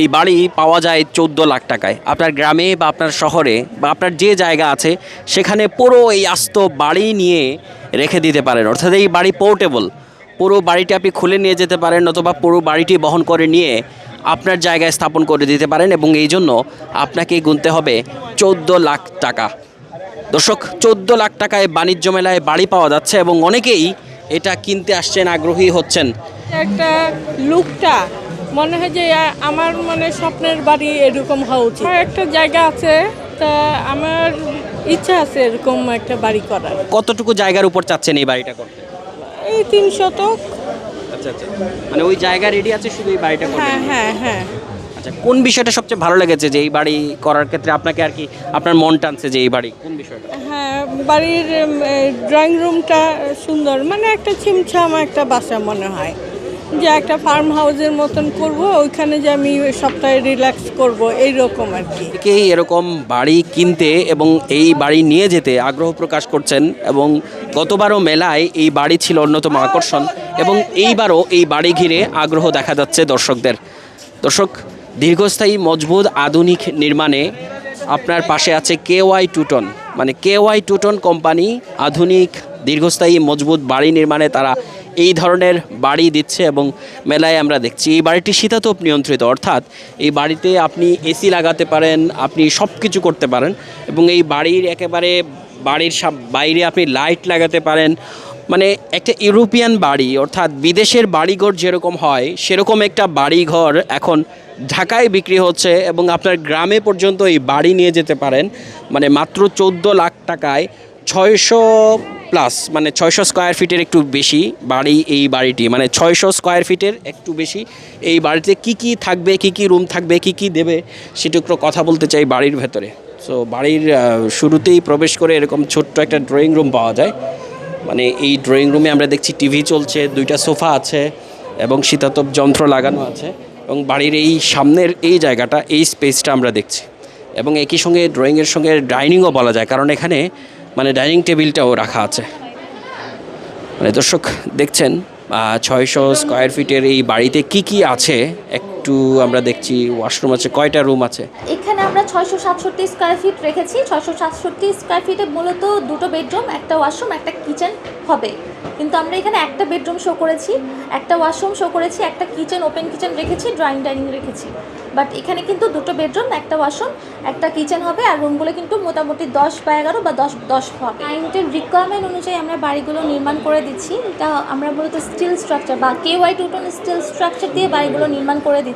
এই বাড়ি পাওয়া যায় চোদ্দ লাখ টাকায়। আপনার গ্রামে বা আপনার শহরে বা আপনার যে জায়গা আছে, সেখানে পুরো এই আস্ত বাড়ি নিয়ে রেখে দিতে পারেন। অর্থাৎ এই বাড়ি পোর্টেবল। পুরো বাড়িটি আপনি খুলে নিয়ে যেতে পারেন অথবা পুরো বাড়িটি বহন করে নিয়ে আপনার জায়গায় স্থাপন করে দিতে পারেন এবং এই জন্য আপনাকে গুনতে হবে চোদ্দ লাখ টাকা। দর্শক, চোদ্দ লাখ টাকায় বাণিজ্য মেলায় বাড়ি পাওয়া যাচ্ছে এবং অনেকেই এটা কিনতে আসছেন, আগ্রহী হচ্ছেন। একটা লুকটা মনে হয় যে আমার মানে স্বপ্নের বাড়ি এরকম হওয়া উচিত। একটা জায়গা আছে তা আমার ইচ্ছা আছে এরকম একটা বাড়ি করার। কতটুকু জায়গার উপর চাচ্ছেন এই বাড়িটা করতে? এই তিন শতক। আচ্ছা আচ্ছা। মানে ওই জায়গা রেডি আছে শুধু এই বাড়িটা হ্যাঁ হ্যাঁ হ্যাঁ। আচ্ছা কোন বিষয়টা সবচেয়ে ভালো লেগেছে যে এই বাড়ি করার ক্ষেত্রে আপনাকে আর কি আপনার মন টানছে যে এই বাড়ি কোন বিষয়টা? হ্যাঁ বাড়ির ড্রয়িং রুমটা সুন্দর মানে একটা ছিমছাম একটা বাসা মনে হয়। যে একটা ফার্ম হাউসের মতন করব, ওইখানে যে আমি সপ্তাহে রিল্যাক্স করব, এইরকম আর কি। অনেকেই এরকম বাড়ি কিনতে এবং এই বাড়ি নিয়ে যেতে আগ্রহ প্রকাশ করছেন এবং গতবারও মেলায় এই বাড়ি ছিল অন্যতম আকর্ষণ এবং এইবারও এই বাড়ি ঘিরে আগ্রহ দেখা যাচ্ছে দর্শকদের। দর্শক, দীর্ঘস্থায়ী, মজবুত, আধুনিক নির্মাণে আপনার পাশে আছে কে ওয়াই টুটন মানে কে ওয়াই টুটন কোম্পানি, আধুনিক, দীর্ঘস্থায়ী, মজবুত বাড়ি নির্মাণে তারা এই ধরনের বাড়ি দিচ্ছে এবং মেলায় আমরা দেখছি। এই বাড়িটি শীতাতপ নিয়ন্ত্রিত, অর্থাৎ এই বাড়িতে আপনি এসি লাগাতে পারেন, আপনি সব কিছু করতে পারেন এবং এই বাড়ির একেবারে বাড়ির সাব- বাইরে আপনি লাইট লাগাতে পারেন। মানে একটা ইউরোপিয়ান বাড়ি, অর্থাৎ বিদেশের বাড়িঘর যেরকম হয়, সেরকম একটা বাড়িঘর এখন ঢাকায় বিক্রি হচ্ছে এবং আপনার গ্রামে পর্যন্ত এই বাড়ি নিয়ে যেতে পারেন। মানে মাত্র চোদ্দ লাখ টাকায় ছয়শো প্লাস মানে ছয়শো স্কোয়ার ফিটের একটু বেশি বাড়ি এই বাড়িটি মানে ছয়শো স্কোয়ার ফিটের একটু বেশি এই বাড়িতে কি কি থাকবে, কি কি রুম থাকবে, কি কি দেবে সেটু একটু কথা বলতে চাই বাড়ির ভেতরে। সো বাড়ির শুরুতেই প্রবেশ করে এরকম ছোট্ট একটা ড্রয়িং রুম পাওয়া যায়। মানে এই ড্রয়িং রুমে আমরা দেখছি টিভি চলছে, দুইটা সোফা আছে এবং শীতাতপ যন্ত্র লাগানো আছে এবং বাড়ির এই সামনের এই জায়গাটা, এই স্পেসটা আমরা দেখছি। এবং একই সঙ্গে ড্রয়িংয়ের সঙ্গে ডাইনিংও বলা যায়, কারণ এখানে মানে ডাইনিং টেবিলটাও রাখা আছে। মানে দর্শক, দেখছেন ছয়শো স্কোয়ার ফিটের এই বাড়িতে কি কি আছে? একটু আমরা দেখছি ওয়াশরুম আছে, কয়টা রুম আছে? এখানে আমরা ছয়শো সাতষট্টি স্কোয়ার ফিট রেখেছি। ছয়শো সাতষট্টি স্কোয়ার ফিটে মূলত দুটো বেডরুম একটা ওয়াশরুম একটা কিচেন হবে। কিন্তু আমরা এখানে একটা বেডরুম শো করেছি, একটা ওয়াশরুম শো করেছি, একটা কিচেন ওপেন কিচেন রেখেছি ড্রয়িং ডাইনিং রেখেছি। বাট এখানে কিন্তু দুটো বেডরুম একটা ওয়াশরুম একটা কিচেন হবে, আর রুমগুলো কিন্তু মোটামুটি দশ বা এগারো বা দশ দশ হবে। ক্লায়েন্টের রিকোয়ারমেন্ট অনুযায়ী আমরা বাড়িগুলো নির্মাণ করে দিচ্ছি। এটা আমরা মূলত স্টিল স্ট্রাকচার বা কে ওয়াই টুটন স্টিল স্ট্রাকচার দিয়ে বাড়িগুলো নির্মাণ করে দিচ্ছে।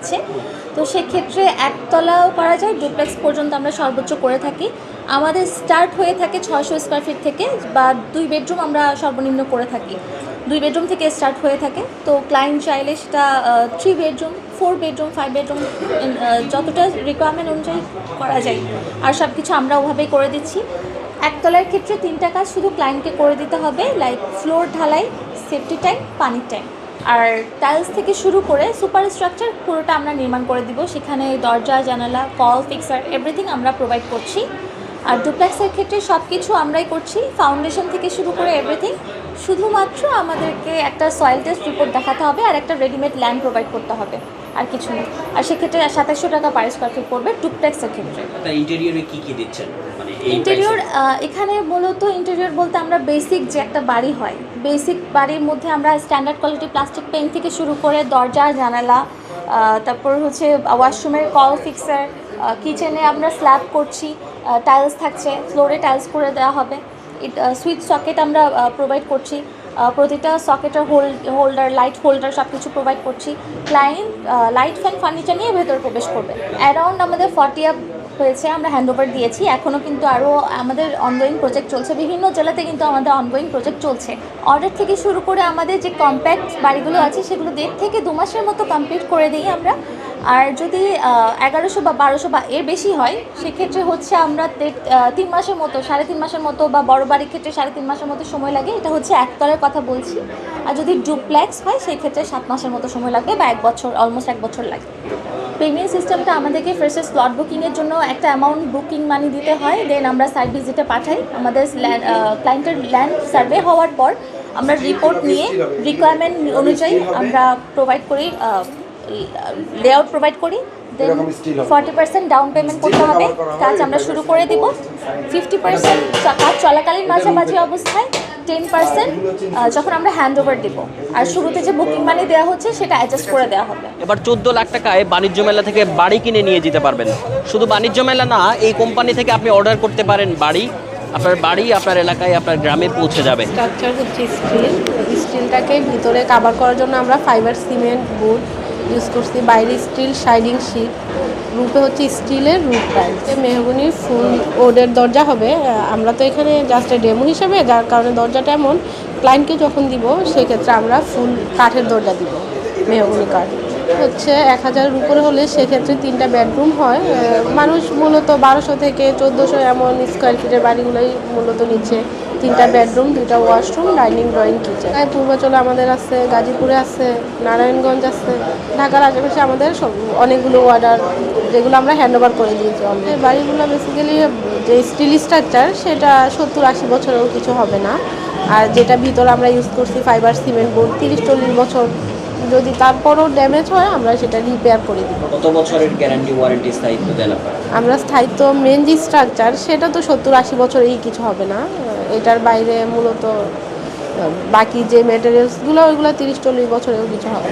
তো সেক্ষেত্রে একতলাও করা যায়, ডুপ্লেক্স পর্যন্ত আমরা সর্বোচ্চ করে থাকি। আমাদের স্টার্ট হয়ে থাকে ছয়শো স্কোয়ার ফিট থেকে, বা দুই বেডরুম আমরা সর্বনিম্ন করে থাকি। দুই বেডরুম থেকে স্টার্ট হয়ে থাকে। তো ক্লায়েন্ট চাইলে সেটা three bedroom four bedroom five bedroom যতটা রিকোয়ারমেন্ট অনুযায়ী করা যায়। আর সব কিছু আমরা ওভাবেই করে দিচ্ছি। একতলার ক্ষেত্রে তিনটা কাজ শুধু ক্লায়েন্টকে করে দিতে হবে লাইক ফ্লোর ঢালাই সেফটি টাইম পানির ট্যাঙ্ক আর টাইলস থেকে শুরু করে সুপার স্ট্রাকচার পুরোটা আমরা নির্মাণ করে দিব। সেখানে দরজা, জানালা কল ফিক্সার এভরিথিং আমরা প্রোভাইড করছি। আর ডুপ্লেক্সের ক্ষেত্রে সব কিছু আমরাই করছি। ফাউন্ডেশন থেকে শুরু করে এভরিথিং শুধুমাত্র আমাদেরকে একটা সয়েল টেস্ট রিপোর্ট দেখাতে হবে আর একটা রেডিমেড ল্যান্ড প্রোভাইড করতে হবে। আর কিছু না। আর সেক্ষেত্রে সাতাশশো টাকা পার স্কোয়ার ফিট পড়বে ডুপ্লেক্সের ক্ষেত্রে। ইন্টেরিয়রে কি কি দিচ্ছেন? মানে ইন্টেরিয়র এখানে মূলত ইন্টেরিয়র বলতে আমরা বেসিক যে একটা বাড়ি হয় বেসিক বাড়ির মধ্যে আমরা স্ট্যান্ডার্ড কোয়ালিটি প্লাস্টিক পেইন্ট থেকে শুরু করে দরজা, জানালা তারপর হচ্ছে ওয়াশরুমের কল ফিক্সার কিচেনে আমরা স্ল্যাব করছি টাইলস থাকছে ফ্লোরে টাইলস করে দেওয়া হবে। সুইচ সকেট আমরা প্রোভাইড করছি প্রতিটা সকেটের হোল্ড হোল্ডার লাইট হোল্ডার সব কিছু প্রোভাইড করছি। ক্লায়েন্ট লাইট ফ্যান ফার্নিচার নিয়ে ভেতরে প্রবেশ করবে। অ্যারাউন্ড আমাদের ফর্টি আপ হয়েছে, আমরা হ্যান্ডওভার দিয়েছি। এখনও কিন্তু আরও আমাদের অনগোয়িং প্রজেক্ট চলছে। বিভিন্ন জেলাতে কিন্তু আমাদের অনগোয়িং প্রজেক্ট চলছে। অর্ডার থেকে শুরু করে আমাদের যে কম্প্যাক্ট বাড়িগুলো আছে, সেগুলো দেড় থেকে দু মাসের মতো কমপ্লিট করে দিই আমরা। আর যদি এগারোশো বা বারোশো বা এর বেশি হয়, সেক্ষেত্রে হচ্ছে আমরা তিন মাসের মতো, সাড়ে তিন মাসের মতো বা বড় বাড়ির ক্ষেত্রে সাড়ে তিন মাসের মতো সময় লাগে। এটা হচ্ছে একতলার কথা বলছি। আর যদি ডুপ্লেক্স হয় সেই ক্ষেত্রে সাত মাসের মতো সময় লাগবে বা এক বছর অলমোস্ট এক বছর লাগে। পেমেন্ট সিস্টেমটা আমাদেরকে ফ্রেশের স্লট বুকিংয়ের জন্য একটা অ্যামাউন্ট বুকিং মানি দিতে হয়। দেন আমরা সাইট ভিজিটে পাঠাই। আমাদের ক্লায়েন্টের ল্যান্ড সার্ভে হওয়ার পর আমরা রিপোর্ট নিয়ে রিকোয়ারমেন্ট অনুযায়ী আমরা প্রোভাইড করি লেআউট প্রোভাইড করি। Then. Forty percent down payment করতে হবে। কাজ আমরা শুরু করে দিব। ফিফটি পার্সেন্ট কাজ চলাকালীন মাঝামাঝি অবস্থায় টেন পার্সেন্ট যখন আমরা হ্যান্ড ওভার দিব। আর শুরুতে যে বুকিং মানি দেওয়া হচ্ছে সেটা অ্যাডজাস্ট করে দেওয়া হবে। এবার চোদ্দ লাখ টাকায় বাণিজ্য মেলা থেকে বাড়ি কিনে নিয়ে যেতে পারবেন। শুধু বাণিজ্য মেলা না এই কোম্পানি থেকে আপনি অর্ডার করতে পারেন বাড়ি। আপনার বাড়ি আপনার এলাকায় আপনার গ্রামে পৌঁছে যাবে। স্ট্রাকচার হচ্ছে স্টিল স্টিলটাকে ভিতরে কাভার করার জন্য আমরা ফাইবার সিমেন্ট বুড ইউজ করছি। বাইরে স্টিল শাইডিং শিট। রূপে হচ্ছে স্টিলের রূপ টাইলস। মেহগুনি ফুল ওডের দরজা হবে। আমরা তো এখানে জাস্ট ডেমো হিসাবে, যার কারণে দরজাটা এমন। ক্লায়েন্টকে যখন দিব, সেক্ষেত্রে আমরা ফুল কাঠের দরজা দিব, মেহগুনি কাঠ। হচ্ছে এক হাজারের উপরে হলে সেক্ষেত্রে তিনটা বেডরুম হয়। মানুষ মূলত বারোশো থেকে চোদ্দোশো এমন স্কোয়ার ফিটের বাড়িগুলোই মূলত নিচ্ছে। তিনটা বেডরুম দুইটা ওয়াশরুম ডাইনিং ড্রয়িং কিচেন পূর্বাচলে আমাদের আছে, গাজীপুরে আছে, নারায়ণগঞ্জ আছে, ঢাকার আশেপাশে আমাদের সব অনেকগুলো অর্ডার যেগুলো আমরা হ্যান্ড ওভার করে দিয়েছি অলরেডি বাড়িগুলো বেসিক্যালি যে স্টিল স্ট্রাকচার সেটা সত্তর আশি বছরেও কিছু হবে না। আর যেটা ভিতরে আমরা ইউজ করছি ফাইবার সিমেন্ট বোর্ড তিরিশ চল্লিশ বছর যদি তারপরও ড্যামেজ হয় আমরা সেটা রিপেয়ার করে দিব। কত বছরের গ্যারান্টি ওয়ারেন্টি স্থায়িত্ব দেন আপনারা? আমরা স্থায়িত্ব মেন যে স্ট্রাকচার সেটা তো সত্তর আশি বছরেই কিছু হবে না। এটার বাইরে মূলত বাকি যে ম্যাটেরিয়ালসগুলো ওইগুলো তিরিশ চল্লিশ বছরেও কিছু হবে।